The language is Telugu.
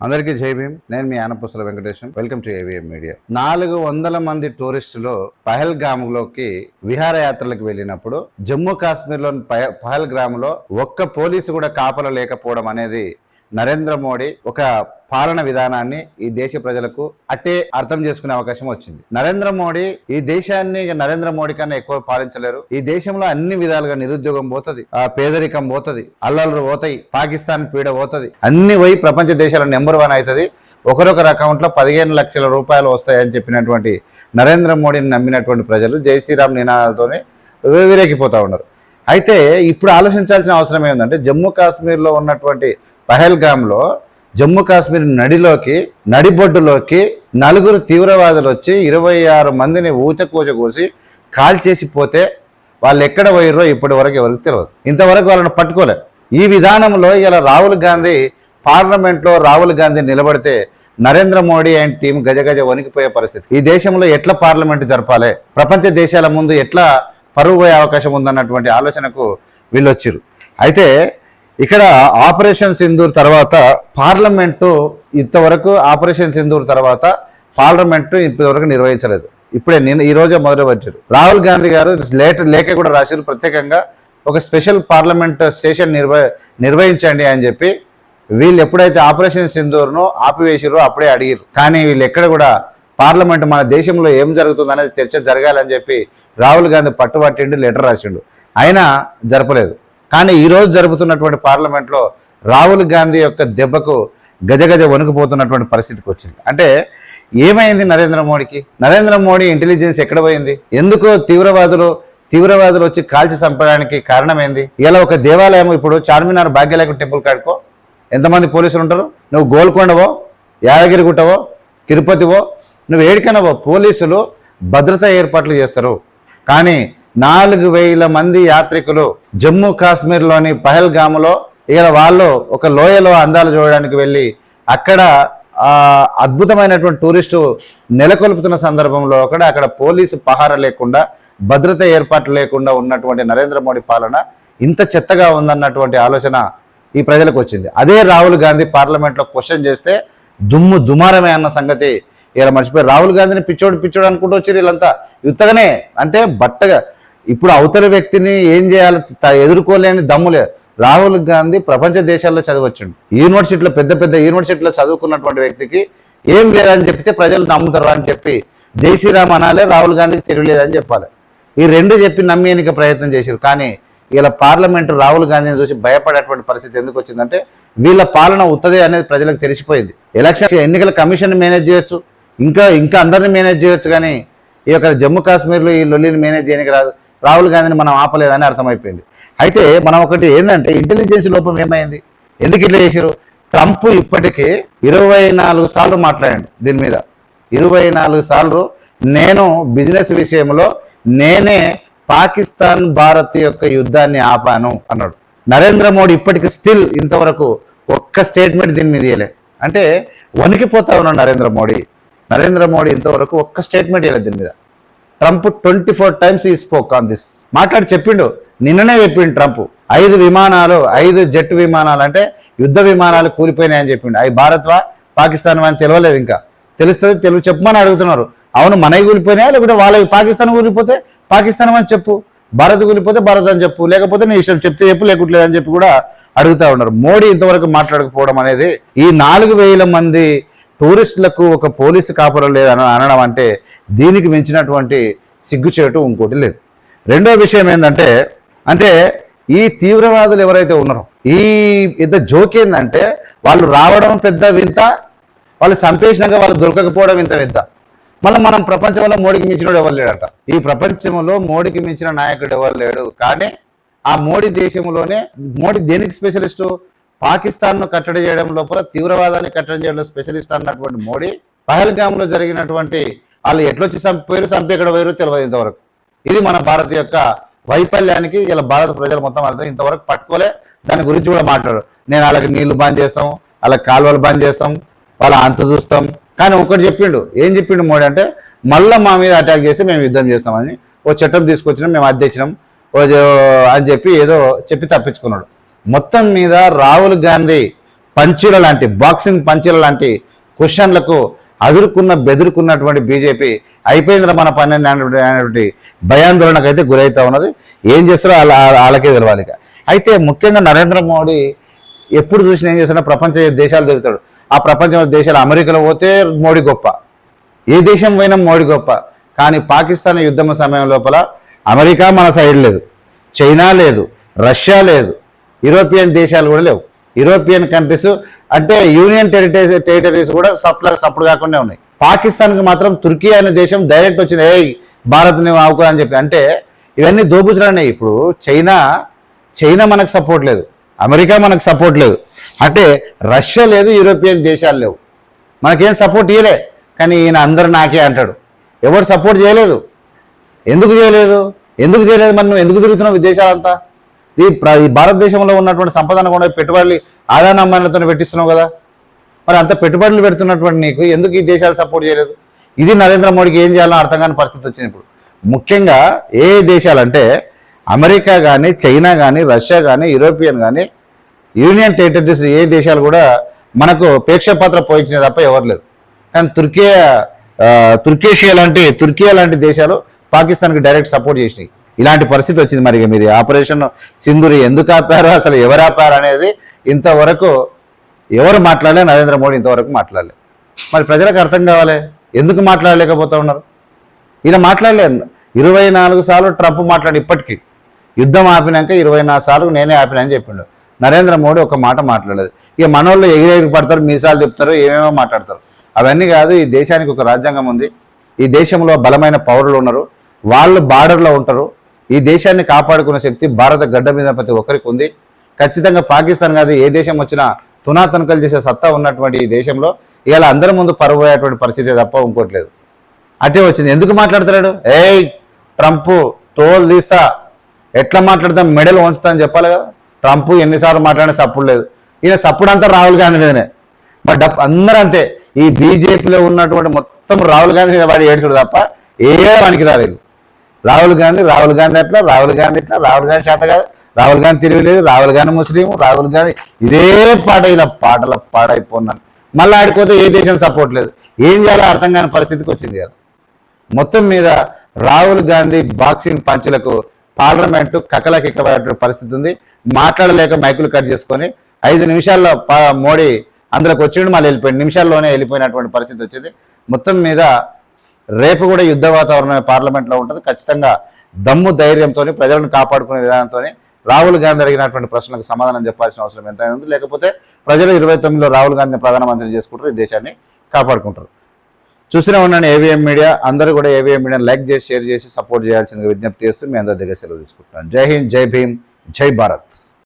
అందరికీ జై నేను మీ Anapusala Venkatesham. Welcome to AVM media నాలుగు వందల మంది టూరిస్టులు పహల్గామ్లోకి విహారయాత్రలకు వెళ్ళినప్పుడు జమ్మూ కాశ్మీర్లోని లోని పహల్గామ్లో ఒక్క పోలీసు కూడా కాపల లేకపోవడం అనేది నరేంద్ర మోడీ ఒక పాలన విధానాన్ని ఈ దేశ ప్రజలకు అట్టే అర్థం చేసుకునే అవకాశం వచ్చింది. నరేంద్ర మోడీ ఈ దేశాన్ని నరేంద్ర మోడీ కన్నా ఎక్కువ పాలించలేరు. ఈ దేశంలో అన్ని విధాలుగా నిరుద్యోగం పోతుంది ఆ పేదరికం పోతుంది అల్లర్లు పోతాయి పాకిస్తాన్ పీడ పోతుంది. అన్ని పోయి ప్రపంచ దేశాల నెంబర్ వన్ అవుతుంది ఒకరొకరు అకౌంట్లో పదిహేను లక్షల రూపాయలు వస్తాయని చెప్పినటువంటి నరేంద్ర మోడీని నమ్మినటువంటి ప్రజలు జై శ్రీరామ్ నినాదాలతోనే విరేకిపోతా ఉన్నారు. అయితే ఇప్పుడు ఆలోచించాల్సిన అవసరం ఏంటంటే జమ్మూ కాశ్మీర్లో ఉన్నటువంటి పహల్గామ్లో జమ్మూ కాశ్మీర్ నడిలోకి నడిబొడ్డులోకి నలుగురు తీవ్రవాదులు వచ్చి ఇరవై ఆరు మందిని ఊచకూచ కోసి కాల్ చేసి పోతే వాళ్ళు ఎక్కడ పోయిర్రో ఇప్పటి వరకు ఎవరికి తెలియదు ఇంతవరకు వాళ్ళని పట్టుకోలే. ఈ విధానంలో ఇలా రాహుల్ గాంధీ పార్లమెంట్లో రాహుల్ గాంధీ నిలబడితే నరేంద్ర మోడీ అండ్ టీం గజగజ వణికిపోయే పరిస్థితి. ఈ దేశంలో ఎట్లా పార్లమెంట్ జరపాలి? ప్రపంచ దేశాల ముందు ఎట్లా పరువు పోయే అవకాశం ఉందన్నటువంటి ఆలోచనకు వీళ్ళు అయితే ఇక్కడ ఆపరేషన్ సింధూర్ తర్వాత పార్లమెంటు ఇంతవరకు ఆపరేషన్ సింధూర్ తర్వాత పార్లమెంటు ఇంతవరకు నిర్వహించలేదు. ఇప్పుడే నేను ఈ రోజే మొదలు వచ్చారు రాహుల్ గాంధీ గారు లేట లేఖ కూడా రాశారు. ప్రత్యేకంగా ఒక స్పెషల్ పార్లమెంట్ సెషన్ నిర్వ నిర్వహించండి అని చెప్పి వీళ్ళు ఎప్పుడైతే ఆపరేషన్ సింధూర్ను ఆపివేసిరో అప్పుడే అడిగారు కానీ వీళ్ళు ఎక్కడ కూడా పార్లమెంట్ మన దేశంలో ఏం జరుగుతుంది అనేది చర్చ జరగాలని చెప్పి రాహుల్ గాంధీ పట్టుబట్టిండు లెటర్ రాసిండు. అయినా జరపలేదు. కానీ ఈరోజు జరుగుతున్నటువంటి పార్లమెంట్లో రాహుల్ గాంధీ యొక్క దెబ్బకు గజగజ వణుకుపోతున్నటువంటి పరిస్థితికి వచ్చింది. అంటే ఏమైంది నరేంద్ర మోడీకి? నరేంద్ర మోడీ ఇంటెలిజెన్స్ ఎక్కడ పోయింది? ఎందుకో తీవ్రవాదులు తీవ్రవాదులు వచ్చి కాల్చి చంపడానికి కారణమైంది? ఇలా ఒక దేవాలయం ఇప్పుడు చార్మినార్ భాగ్యలేఖ టెంపుల్ కాడుకో? ఎంతమంది పోలీసులు ఉంటారు? నువ్వు గోల్కొండవో యాదగిరిగుట్టవో తిరుపతివో నువ్వు ఏడికనవో పోలీసులు భద్రతా ఏర్పాట్లు చేస్తారు. కానీ నాలుగు వేల మంది యాత్రికులు జమ్మూ కాశ్మీర్లోని పహల్గాములో ఇక వాళ్ళు ఒక లోయలో అందాలు చూడడానికి వెళ్ళి అక్కడ అద్భుతమైనటువంటి టూరిస్టు నెలకొల్పుతున్న సందర్భంలో అక్కడ అక్కడ పోలీసు పహార లేకుండా భద్రత ఏర్పాట్లు లేకుండా ఉన్నటువంటి నరేంద్ర మోడీ పాలన ఇంత చెత్తగా ఉందన్నటువంటి ఆలోచన ఈ ప్రజలకు వచ్చింది. అదే రాహుల్ గాంధీ పార్లమెంట్లో క్వశ్చన్ చేస్తే దుమ్ము దుమారమే అన్న సంగతి ఇలా మర్చిపోయి రాహుల్ గాంధీని పిచ్చోడు పిచ్చోడు అనుకుంటూ వచ్చారు వీళ్ళంతా. యుత్తగానే అంటే బట్టగా ఇప్పుడు అవతల వ్యక్తిని ఏం చేయాలి? ఎదుర్కోలేని దమ్ములే రాహుల్ గాంధీ ప్రపంచ దేశాల్లో చదవచ్చుండు. యూనివర్సిటీలో పెద్ద పెద్ద యూనివర్సిటీలో చదువుకున్నటువంటి వ్యక్తికి ఏం లేదని చెప్తే ప్రజలు నమ్ముతారు అని చెప్పి జై శ్రీరామ్ అనాలే రాహుల్ గాంధీకి తెలియలేదని చెప్పాలి. ఈ రెండు చెప్పి నమ్మేనిక ప్రయత్నం చేశారు. కానీ ఇలా పార్లమెంటు రాహుల్ గాంధీని చూసి భయపడేటువంటి పరిస్థితి ఎందుకు వచ్చిందంటే వీళ్ళ పాలన ఉత్తదే అనేది ప్రజలకు తెలిసిపోయింది. ఎలక్షన్ ఎన్నికల కమిషన్ మేనేజ్ చేయొచ్చు. ఇంకా ఇంకా అందరిని మేనేజ్ చేయొచ్చు కానీ ఈ యొక్క జమ్మూ కాశ్మీర్లో ఈ లొల్లిని మేనేజ్ చేయడానికి రాదు. రాహుల్ గాంధీని మనం ఆపలేదని అర్థమైపోయింది. అయితే మనం ఒకటి ఏంటంటే ఇంటెలిజెన్స్ లోపం ఏమైంది? ఎందుకు ఇట్లా చేశారు? ట్రంప్ ఇప్పటికీ ఇరవై నాలుగు సార్లు మాట్లాడాడు దీని మీద. ఇరవై నాలుగు సార్లు నేను బిజినెస్ విషయంలో నేనే పాకిస్తాన్ భారత్ యొక్క యుద్ధాన్ని ఆపాను అన్నాడు. నరేంద్ర మోడీ ఇప్పటికి స్టిల్ ఇంతవరకు ఒక్క స్టేట్మెంట్ దీని మీద ఇవ్వలే అంటే వణికిపోతా ఉన్నాడు నరేంద్ర మోడీ. నరేంద్ర మోడీ ఇంతవరకు ఒక్క స్టేట్మెంట్ ఇవ్వలేదు దీని మీద. Trump twenty four times he spoke on this మాట్లాడి చెప్పిండు. నిన్ననే చెప్పిండు ట్రంప్. ఐదు విమానాలు ఐదు జెట్ విమానాలు అంటే యుద్ధ విమానాలు కూలిపోయినాయని చెప్పిండు. అవి భారత్వా పాకిస్తాన్ అని తెలియలేదు ఇంకా. తెలుస్తుంది తెలుగు చెప్పమని అడుగుతున్నారు. అవును మనవి కూలిపోయినాయా? లేకుంటే వాళ్ళకి పాకిస్తాన్ కూలిపోతే పాకిస్తాన్ అని చెప్పు. భారత్ కూలిపోతే భారత్ అని చెప్పు. లేకపోతే నీ ఇష్టం చెప్తే చెప్పు లేకుంటే అని చెప్పి కూడా అడుగుతా ఉన్నారు. మోడీ ఇంతవరకు మాట్లాడకపోవడం అనేది ఈ నాలుగు వేల మంది టూరిస్టులకు ఒక పోలీసు కాపురం లేదని అనడం అంటే దీనికి మించినటువంటి సిగ్గుచేటు ఇంకోటి లేదు. రెండో విషయం ఏంటంటే అంటే ఈ తీవ్రవాదులు ఎవరైతే ఉన్నారో ఈ పెద్ద జోక్ ఏంటంటే వాళ్ళు రావడం పెద్ద వింత వాళ్ళు సంపేషణంగా వాళ్ళు దొరకకపోవడం ఇంత వింత. మళ్ళీ మనం ప్రపంచంలో మోడీకి మించినోడు ఎవరు లేడట? ఈ ప్రపంచంలో మోడీకి మించిన నాయకుడు ఎవరు లేడు? కానీ ఆ మోడీ దేశంలోనే మోడీ దేనికి స్పెషలిస్టు? పాకిస్తాన్ను కట్టడి చేయడం లోపల తీవ్రవాదాన్ని కట్టడి చేయడంలో స్పెషలిస్ట్ అన్నటువంటి మోడీ పహల్గామ్లో జరిగినటువంటి వాళ్ళు ఎట్లొచ్చి చంపారు చంపి ఎక్కడ పోయారో తెలియదు ఇంతవరకు. ఇది మన భారత్ యొక్క వైఫల్యానికి ఇలా భారత ప్రజలు మొత్తం అర్థం ఇంతవరకు పట్టుకోలే. దాని గురించి కూడా మాట్లాడు నేను వాళ్ళకి నీళ్ళు బంద్ చేస్తాం వాళ్ళకి కాలువలు బంద్ చేస్తాం వాళ్ళ అంత చూస్తాం కానీ ఒకటి చెప్పిండు. ఏం చెప్పిండు మోడీ అంటే మళ్ళీ మా మీద అటాక్ చేస్తే మేము యుద్ధం చేస్తామని ఓ చట్టం తీసుకొచ్చినాం మేము అధ్యక్షనం అని చెప్పి ఏదో చెప్పి తప్పించుకున్నాడు. మొత్తం మీద రాహుల్ గాంధీ పంచీల లాంటి బాక్సింగ్ పంచీల లాంటి క్వశ్చన్లకు అదురుకున్న బెదురుకున్నటువంటి బీజేపీ అయిపోయిందిరా మన పని అనేటువంటి భయాందోళనకు అయితే గురవుతా ఉన్నది. ఏం చేస్తారో వాళ్ళకే తెలవాలి అయితే ముఖ్యంగా నరేంద్ర మోడీ ఎప్పుడు చూసినా ఏం చేస్తున్నా ప్రపంచ దేశాలు తిరుగుతాడు. ఆ ప్రపంచ దేశాలు అమెరికాలో పోతే మోడీ గొప్ప. ఏ దేశం పోయినా మోడీ గొప్ప. కానీ పాకిస్తాన్ యుద్ధం సమయం లోపల అమెరికా మన సైడ్ లేదు. చైనా లేదు. రష్యా లేదు. యూరోపియన్ దేశాలు కూడా లేవు. యూరోపియన్ కంట్రీస్ అంటే యూనియన్ టెరిటరీస్ టెరిటరీస్ కూడా సప్లై సప్పుడు కాకుండా ఉన్నాయి. పాకిస్తాన్కి మాత్రం తుర్కీ అనే దేశం డైరెక్ట్ వచ్చింది. ఏ భారత్ని నువ్వు ఆవుకో అని చెప్పి. అంటే ఇవన్నీ దోపుచున్నాయి ఇప్పుడు చైనా చైనా మనకు సపోర్ట్ లేదు. అమెరికా మనకు సపోర్ట్ లేదు. అంటే రష్యా లేదు యూరోపియన్ దేశాలు లేవు. మనకేం సపోర్ట్ ఇవ్వలే కానీ ఈయన అందరు నాకే అంటాడు. ఎవరు సపోర్ట్ చేయలేదు? ఎందుకు చేయలేదు? ఎందుకు చేయలేదు మనం ఎందుకు తిరుగుతున్నావు విదేశాలంతా ఈ ప్ర- ఈ భారతదేశంలో ఉన్నటువంటి సంపదను కూడా పెట్టుబడులు ఆదాయ అమ్మాయిలతో పెట్టిస్తున్నావు కదా. మరి అంత పెట్టుబడులు పెడుతున్నటువంటి నీకు ఎందుకు ఈ దేశాలు సపోర్ట్ చేయలేదు? ఇది నరేంద్ర మోడీకి ఏం చేయాలో అర్థం కాని పరిస్థితి వచ్చింది ఇప్పుడు. ముఖ్యంగా ఏ దేశాలంటే అమెరికా కానీ చైనా కానీ రష్యా కానీ యూరోపియన్ కానీ యూనియన్ టెరిటరీస్ ఏ దేశాలు కూడా మనకు ప్రేక్షపాత్ర పోయించినది తప్ప ఎవరు లేదు కానీ తుర్కియా తుర్కేషియా లాంటి తుర్కియా లాంటి దేశాలు పాకిస్తాన్కి డైరెక్ట్ సపోర్ట్ చేసినాయి. ఇలాంటి పరిస్థితి వచ్చింది మరి ఇక మీరు ఆపరేషన్ సింధూరి ఎందుకు ఆపారు అసలు ఎవరు ఆపారు అనేది ఇంతవరకు ఎవరు మాట్లాడలే నరేంద్ర మోడీ ఇంతవరకు మాట్లాడలే. మరి ప్రజలకు అర్థం కావాలి ఎందుకు మాట్లాడలేకపోతా ఉన్నారు? ఈయన మాట్లాడలేదు ఇరవై నాలుగు సార్లు ట్రంప్ మాట్లాడి ఇప్పటికీ. యుద్ధం ఆపినాక ఇరవై నాలుగు సార్లు నేనే ఆపినని చెప్పిండు. నరేంద్ర మోడీ ఒక మాట మాట్లాడలేదు. ఇక మనోళ్ళు ఎగిరెగిరి పడతారు మీసాలు తిప్పుతారు ఏమేమో మాట్లాడతారు. అవన్నీ కాదు ఈ దేశానికి ఒక రాజ్యాంగం ఉంది. ఈ దేశంలో బలమైన పౌరులు ఉన్నారు. వాళ్ళు బార్డర్లో ఉంటారు. ఈ దేశాన్ని కాపాడుకునే శక్తి భారత గడ్డ మీద ప్రతి ఒక్కరికి ఉంది. ఖచ్చితంగా పాకిస్తాన్ కాదు ఏ దేశం వచ్చినా తునాతనకలు చేసే సత్తా ఉన్నటువంటి ఈ దేశంలో ఇవాళ అందరి ముందు పరబోయేటువంటి పరిస్థితి తప్ప ఇంకోట్లేదు అటే వచ్చింది. ఎందుకు మాట్లాడుతున్నాడు ఏ ట్రంప్ తోలు తీస్తా. ఎట్లా మాట్లాడతాం మెడల్ వంచుతా అని చెప్పాలి కదా. ట్రంప్ ఎన్నిసార్లు మాట్లాడిన సప్పుడు లేదు. ఈయన సప్పుడు అంతా రాహుల్ గాంధీ మీదనే. బట్ అందరూ అంతే. ఈ బీజేపీలో ఉన్నటువంటి మొత్తం రాహుల్ గాంధీ మీద వాడి ఏడ్చుడు తప్ప ఏ వానికి రాలేదు. రాహుల్ గాంధీ రాహుల్ గాంధీ ఎట్లా? రాహుల్ గాంధీ ఎట్లా? రాహుల్ గాంధీ చేత కాదు. రాహుల్ గాంధీ తెలియలేదు రాహుల్ గాంధీ ముస్లిం. రాహుల్ గాంధీ ఇదే పాట ఇలా పాటల పాడైపోన్నాను. మళ్ళీ ఆడిపోతే ఏ దేశం సపోర్ట్ లేదు. ఏం చేయాలో అర్థం కాని పరిస్థితికి వచ్చింది కదా మొత్తం మీద రాహుల్ గాంధీ బాక్సింగ్ పంచులకు పార్లమెంటు కకలకిక్కబడే పరిస్థితి ఉంది. మాట్లాడలేక మైకులు కట్ చేసుకొని ఐదు నిమిషాల్లో మోడీ అందులోకి వచ్చిండు మళ్ళీ వెళ్ళిపోయింది నిమిషాల్లోనే వెళ్ళిపోయినటువంటి పరిస్థితి వచ్చింది. మొత్తం మీద రేపు కూడా యుద్ధ వాతావరణం పార్లమెంట్లో ఉంటుంది. ఖచ్చితంగా దమ్ము ధైర్యంతో ప్రజలను కాపాడుకునే విధానంతో రాహుల్ గాంధీ అడిగినటువంటి ప్రశ్నలకు సమాధానం చెప్పాల్సిన అవసరం ఎంత ఉంది. లేకపోతే ప్రజలు ఇరవై తొమ్మిదిలో రాహుల్ గాంధీని ప్రధానమంత్రి చేసుకుంటారు ఈ దేశాన్ని కాపాడుకుంటారు. చూస్తూనే ఉన్నాను ఏవిఎం మీడియా అందరూ కూడా ఏవిఎం మీడియా లైక్ చేసి షేర్ చేసి సపోర్ట్ చేయాల్సిందిగా విజ్ఞప్తి చేస్తూ మీ అందరి దగ్గర సెలవు తీసుకుంటున్నాను. జై హింద్ జై భీమ్ జై భారత్.